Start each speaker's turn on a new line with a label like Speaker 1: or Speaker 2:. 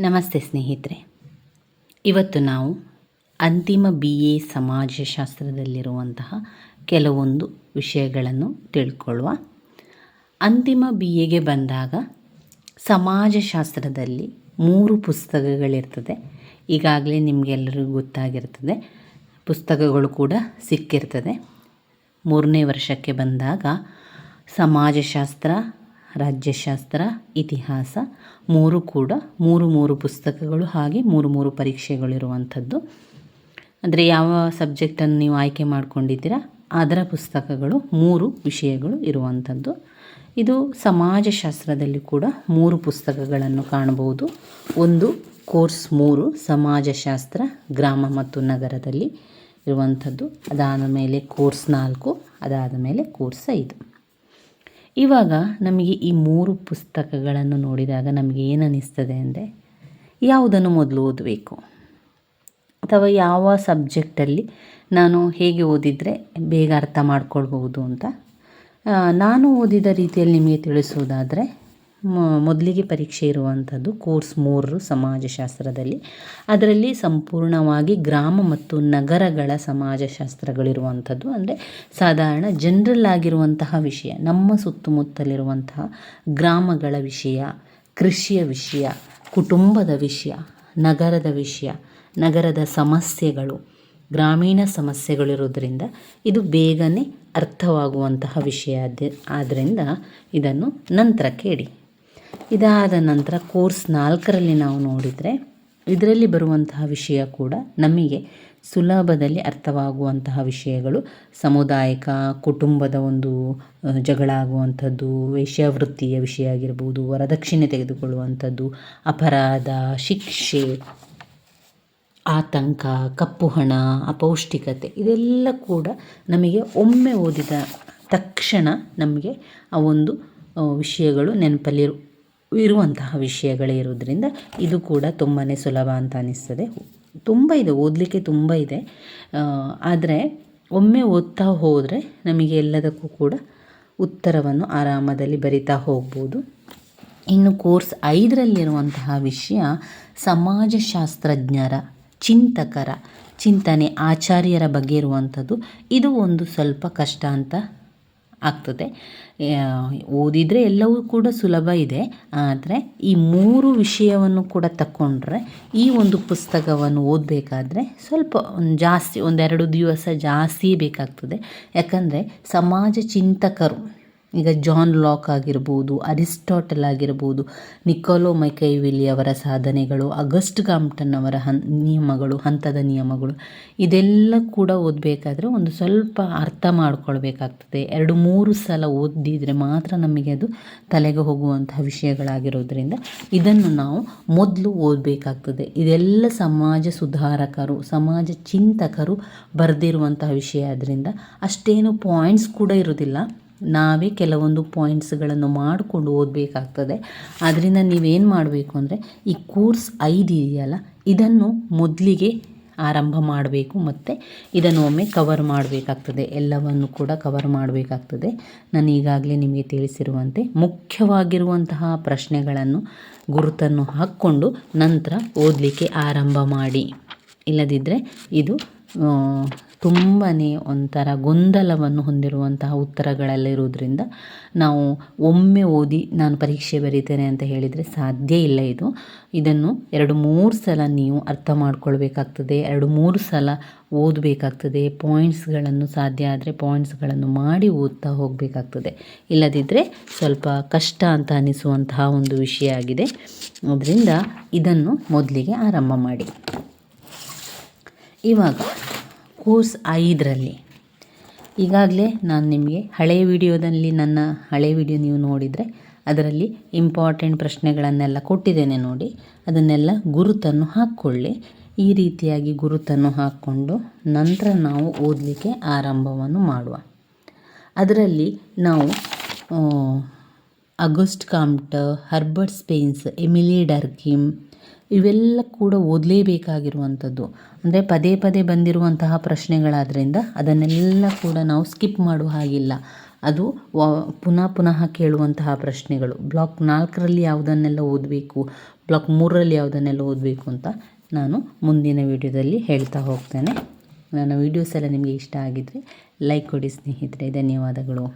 Speaker 1: ನಮಸ್ತೆ ಸ್ನೇಹಿತರೆ. ಇವತ್ತು ನಾವು ಅಂತಿಮ ಬಿ ಎ ಸಮಾಜಶಾಸ್ತ್ರದಲ್ಲಿರುವಂತಹ ಕೆಲವೊಂದು ವಿಷಯಗಳನ್ನು ತಿಳ್ಕೊಳ್ಳುವ. ಅಂತಿಮ ಬಿ ಎಗೆ ಬಂದಾಗ ಸಮಾಜಶಾಸ್ತ್ರದಲ್ಲಿ ಮೂರು ಪುಸ್ತಕಗಳಿರ್ತದೆ. ಈಗಾಗಲೇ ನಿಮಗೆಲ್ಲರಿಗೂ ಗೊತ್ತಾಗಿರ್ತದೆ. ಪುಸ್ತಕಗಳು ಕೂಡ ಸಿಕ್ಕಿರ್ತದೆ. ಮೂರನೇ ವರ್ಷಕ್ಕೆ ಬಂದಾಗ ಸಮಾಜಶಾಸ್ತ್ರ ರಾಜ್ಯಶಾಸ್ತ್ರ, ಇತಿಹಾಸ, ಮೂರು ಕೂಡ, ಮೂರು ಮೂರು ಪುಸ್ತಕಗಳು ಹಾಗೆ ಮೂರು ಮೂರು ಪರೀಕ್ಷೆಗಳಿರುವಂಥದ್ದು. ಅಂದರೆ ಯಾವ ಸಬ್ಜೆಕ್ಟನ್ನು ನೀವು ಆಯ್ಕೆ ಮಾಡ್ಕೊಂಡಿದ್ದೀರಾ, ಅದರ ಪುಸ್ತಕಗಳು, ಮೂರು ವಿಷಯಗಳು ಇರುವಂಥದ್ದು. ಇದು ಸಮಾಜಶಾಸ್ತ್ರದಲ್ಲಿ ಕೂಡ ಮೂರು ಪುಸ್ತಕಗಳನ್ನು ಕಾಣಬಹುದು. ಒಂದು ಕೋರ್ಸ್ ಮೂರು, ಸಮಾಜಶಾಸ್ತ್ರ, ಗ್ರಾಮ ಮತ್ತು ನಗರದಲ್ಲಿ ಇರುವಂಥದ್ದು. ಅದಾದ ಮೇಲೆ ಕೋರ್ಸ್ ನಾಲ್ಕು, ಅದಾದ ಮೇಲೆ ಕೋರ್ಸ್ ಐದು. ಇವಾಗ ನಮಗೆ ಈ ಮೂರು ಪುಸ್ತಕಗಳನ್ನು ನೋಡಿದಾಗ ನಮಗೆ ಏನು ಅನ್ನಿಸ್ತದೆ ಅಂದರೆ ಯಾವುದನ್ನು ಮೊದಲು ಓದಬೇಕು? ಅಥವಾ ಯಾವ ಸಬ್ಜೆಕ್ಟಲ್ಲಿ ನಾನು ಹೇಗೆ ಓದಿದರೆ ಬೇಗ ಅರ್ಥ ಮಾಡ್ಕೊಳ್ಬಹುದು ಅಂತ ನಾನು ಓದಿದ ರೀತಿಯಲ್ಲಿ ನಿಮಗೆ ತಿಳಿಸುವುದಾದರೆ ಮೊದಲಿಗೆ ಪರೀಕ್ಷೆ ಇರುವಂಥದ್ದು ಕೋರ್ಸ್ ಮೂರು ಸಮಾಜಶಾಸ್ತ್ರದಲ್ಲಿ. ಅದರಲ್ಲಿ ಸಂಪೂರ್ಣವಾಗಿ ಗ್ರಾಮ ಮತ್ತು ನಗರಗಳ ಸಮಾಜಶಾಸ್ತ್ರಗಳಿರುವಂಥದ್ದು. ಅಂದರೆ ಸಾಧಾರಣ ಜನರಲ್ ಆಗಿರುವಂತಹ ವಿಷಯ, ನಮ್ಮ ಸುತ್ತಮುತ್ತಲಿರುವಂತಹ ಗ್ರಾಮಗಳ ವಿಷಯ, ಕೃಷಿಯ ವಿಷಯ, ಕುಟುಂಬದ ವಿಷಯ, ನಗರದ ವಿಷಯ, ನಗರದ ಸಮಸ್ಯೆಗಳು, ಗ್ರಾಮೀಣ ಸಮಸ್ಯೆಗಳಿರೋದ್ರಿಂದ ಇದು ಬೇಗನೆ ಅರ್ಥವಾಗುವಂತಹ ವಿಷಯ ಆದ್ದರಿಂದ ಇದನ್ನು ನಂತರ ಕೇಳಿ ಇದಾದ ನಂತರ ಕೋರ್ಸ್ ನಾಲ್ಕರಲ್ಲಿ ನಾವು ನೋಡಿದರೆ ಇದರಲ್ಲಿ ಬರುವಂತಹ ವಿಷಯ ಕೂಡ ನಮಗೆ ಸುಲಭದಲ್ಲಿ ಅರ್ಥವಾಗುವಂತಹ ವಿಷಯಗಳು. ಸಮುದಾಯಿಕ, ಕುಟುಂಬದ ಒಂದು ಜಗಳ ಆಗುವಂಥದ್ದು, ವೇಶ್ಯಾವೃತ್ತಿಯ ವಿಷಯ ಆಗಿರ್ಬೋದು, ವರದಕ್ಷಿಣೆ ತೆಗೆದುಕೊಳ್ಳುವಂಥದ್ದು, ಅಪರಾಧ, ಶಿಕ್ಷೆ, ಆತಂಕ, ಕಪ್ಪು ಹಣ, ಅಪೌಷ್ಟಿಕತೆ ಇದೆಲ್ಲ ಕೂಡ ನಮಗೆ ಒಮ್ಮೆ ಓದಿದ ತಕ್ಷಣ ನಮಗೆ ಆ ಒಂದು ವಿಷಯಗಳು ನೆನಪಲ್ಲಿ ಇರುವಂತಹ ವಿಷಯಗಳೇ ಇರೋದ್ರಿಂದ ಇದು ಕೂಡ ತುಂಬಾ ಸುಲಭ ಅಂತ ಅನ್ನಿಸ್ತದೆ ತುಂಬ ಇದೆ, ಓದಲಿಕ್ಕೆ ತುಂಬ ಇದೆ. ಆದರೆ ಒಮ್ಮೆ ಓದ್ತಾ ಹೋದರೆ ನಮಗೆ ಎಲ್ಲದಕ್ಕೂ ಕೂಡ ಉತ್ತರವನ್ನು ಆರಾಮದಲ್ಲಿ ಬರಿತಾ ಹೋಗ್ಬೋದು. ಇನ್ನು ಕೋರ್ಸ್ ಐದರಲ್ಲಿರುವಂತಹ ವಿಷಯ ಸಮಾಜಶಾಸ್ತ್ರಜ್ಞರ, ಚಿಂತಕರ, ಚಿಂತನೆ ಆಚಾರ್ಯರ ಬಗ್ಗೆ ಇರುವಂಥದ್ದು. ಇದು ಒಂದು ಸ್ವಲ್ಪ ಕಷ್ಟ ಅಂತ ಆಗ್ತದೆ. ಓದಿದರೆ ಎಲ್ಲವೂ ಕೂಡ ಸುಲಭ ಇದೆ. ಆದರೆ ಈ ಮೂರು ವಿಷಯವನ್ನು ಕೂಡ ತಕ್ಕೊಂಡ್ರೆ ಈ ಒಂದು ಪುಸ್ತಕವನ್ನು ಓದಬೇಕಾದ್ರೆ ಸ್ವಲ್ಪ ಒಂದು ಜಾಸ್ತಿ, ಒಂದೆರಡು ದಿವಸ ಜಾಸ್ತಿ ಬೇಕಾಗ್ತದೆ. ಯಾಕಂದರೆ ಸಮಾಜ ಚಿಂತಕರು ಈಗ ಜಾನ್ ಲಾಕ್ ಆಗಿರ್ಬೋದು, ಅರಿಸ್ಟಾಟಲ್ ಆಗಿರ್ಬೋದು, ನಿಕೋಲೋ ಮೈಕೈವಿಲಿ ಅವರ ಸಾಧನೆಗಳು, ಅಗಸ್ಟ್ ಗಾಮ್ಟನ್ ಅವರ ಹನ್, ನಿಯಮಗಳು, ಹಂತದ ನಿಯಮಗಳು, ಇದೆಲ್ಲ ಕೂಡ ಓದಬೇಕಾದ್ರೆ ಒಂದು ಸ್ವಲ್ಪ ಅರ್ಥ ಮಾಡ್ಕೊಳ್ಬೇಕಾಗ್ತದೆ. ಎರಡು ಮೂರು ಸಲ ಓದಿದರೆ ಮಾತ್ರ ನಮಗೆ ಅದು ತಲೆಗೆ ಹೋಗುವಂತಹ ವಿಷಯಗಳಾಗಿರೋದ್ರಿಂದ ಇದನ್ನು ನಾವು ಮೊದಲು ಓದಬೇಕಾಗ್ತದೆ. ಇದೆಲ್ಲ ಸಮಾಜ ಸುಧಾರಕರು, ಸಮಾಜ ಚಿಂತಕರು ಬರೆದಿರುವಂತಹ ವಿಷಯ ಆದ್ದರಿಂದ ಅಷ್ಟೇನು ಪಾಯಿಂಟ್ಸ್ ಕೂಡ ಇರೋದಿಲ್ಲ ನಾವೇ ಕೆಲವೊಂದು ಪಾಯಿಂಟ್ಸ್ಗಳನ್ನು ಮಾಡಿಕೊಂಡು ಓದಬೇಕಾಗ್ತದೆ. ಆದ್ದರಿಂದ ನೀವೇನು ಮಾಡಬೇಕು ಅಂದರೆ ಈ ಕೋರ್ಸ್ ಐದು ಇದೆಯಲ್ಲ, ಇದನ್ನು ಮೊದಲಿಗೆ ಆರಂಭ ಮಾಡಬೇಕು ಮತ್ತು ಇದನ್ನು ಒಮ್ಮೆ ಕವರ್ ಮಾಡಬೇಕಾಗ್ತದೆ. ಎಲ್ಲವನ್ನು ಕೂಡ ಕವರ್ ಮಾಡಬೇಕಾಗ್ತದೆ. ನಾನು ಈಗಾಗಲೇ ನಿಮಗೆ ತಿಳಿಸಿರುವಂತೆ ಮುಖ್ಯವಾಗಿರುವಂತಹ ಪ್ರಶ್ನೆಗಳನ್ನು ಗುರುತನ್ನು ಹಾಕ್ಕೊಂಡು ನಂತರ ಓದಲಿಕ್ಕೆ ಆರಂಭ ಮಾಡಿ. ಇಲ್ಲದಿದ್ದರೆ ಇದು ತುಂಬಾ ಒಂಥರ ಗೊಂದಲವನ್ನು ಹೊಂದಿರುವಂತಹ ಉತ್ತರಗಳಲ್ಲಿರೋದ್ರಿಂದ ನಾವು ಒಮ್ಮೆ ಓದಿ ನಾನು ಪರೀಕ್ಷೆ ಬರೀತೇನೆ ಅಂತ ಹೇಳಿದರೆ ಸಾಧ್ಯ ಇಲ್ಲ ಇದು. ಇದನ್ನು ಎರಡು ಮೂರು ಸಲ ನೀವು ಅರ್ಥ ಮಾಡ್ಕೊಳ್ಬೇಕಾಗ್ತದೆ, ಎರಡು ಮೂರು ಸಲ ಓದಬೇಕಾಗ್ತದೆ ಪಾಯಿಂಟ್ಸ್ಗಳನ್ನು ಸಾಧ್ಯ ಆದರೆ ಪಾಯಿಂಟ್ಸ್ಗಳನ್ನು ಮಾಡಿ ಓದ್ತಾ ಹೋಗಬೇಕಾಗ್ತದೆ. ಇಲ್ಲದಿದ್ದರೆ ಸ್ವಲ್ಪ ಕಷ್ಟ ಅಂತ ಅನಿಸುವಂತಹ ಒಂದು ವಿಷಯ ಆಗಿದೆ. ಅದರಿಂದ ಇದನ್ನು ಮೊದಲಿಗೆ ಆರಂಭ ಮಾಡಿ. ಇವಾಗ ಕೋರ್ಸ್ ಐದರಲ್ಲಿ. ಈಗಾಗಲೇ ನಾನು ನಿಮಗೆ ಹಳೆಯ ವಿಡಿಯೋದಲ್ಲಿ ನನ್ನ ಹಳೆಯ ವಿಡಿಯೋ ನೀವು ನೋಡಿದರೆ ಅದರಲ್ಲಿ ಇಂಪಾರ್ಟೆಂಟ್ ಪ್ರಶ್ನೆಗಳನ್ನೆಲ್ಲ ಕೊಟ್ಟಿದ್ದೇನೆ ನೋಡಿ. ಅದನ್ನೆಲ್ಲ ಗುರುತನ್ನು ಹಾಕ್ಕೊಳ್ಳಿ. ಈ ರೀತಿಯಾಗಿ ಗುರುತನ್ನು ಹಾಕ್ಕೊಂಡು ನಂತರ ನಾವು ಓದಲಿಕ್ಕೆ ಆರಂಭವನ್ನು ಮಾಡುವ. ಅದರಲ್ಲಿ ನಾವು Auguste Comte, Herbert Spencer, Emile Durkheim ಇವೆಲ್ಲ ಕೂಡ ಓದಲೇಬೇಕಾಗಿರುವಂಥದ್ದು. ಅಂದರೆ ಪದೇ ಪದೇ ಬಂದಿರುವಂತಹ ಪ್ರಶ್ನೆಗಳಾದ್ದರಿಂದ ಅದನ್ನೆಲ್ಲ ಕೂಡ ನಾವು ಸ್ಕಿಪ್ ಮಾಡುವ ಹಾಗಿಲ್ಲ. ಅದು ಪುನಃ ಪುನಃ ಕೇಳುವಂತಹ ಪ್ರಶ್ನೆಗಳು. ಬ್ಲಾಕ್ ನಾಲ್ಕರಲ್ಲಿ ಯಾವುದನ್ನೆಲ್ಲ ಓದಬೇಕು, ಬ್ಲಾಕ್ ಮೂರರಲ್ಲಿ ಯಾವುದನ್ನೆಲ್ಲ ಓದಬೇಕು ಅಂತ ನಾನು ಮುಂದಿನ ವಿಡಿಯೋದಲ್ಲಿ ಹೇಳ್ತಾ ಹೋಗ್ತೇನೆ. ನನ್ನ ವೀಡಿಯೋಸ್ ಎಲ್ಲ ನಿಮಗೆ ಇಷ್ಟ ಆಗಿದ್ದರೆ ಲೈಕ್ ಕೊಡಿ ಸ್ನೇಹಿತರೆ. ಧನ್ಯವಾದಗಳು.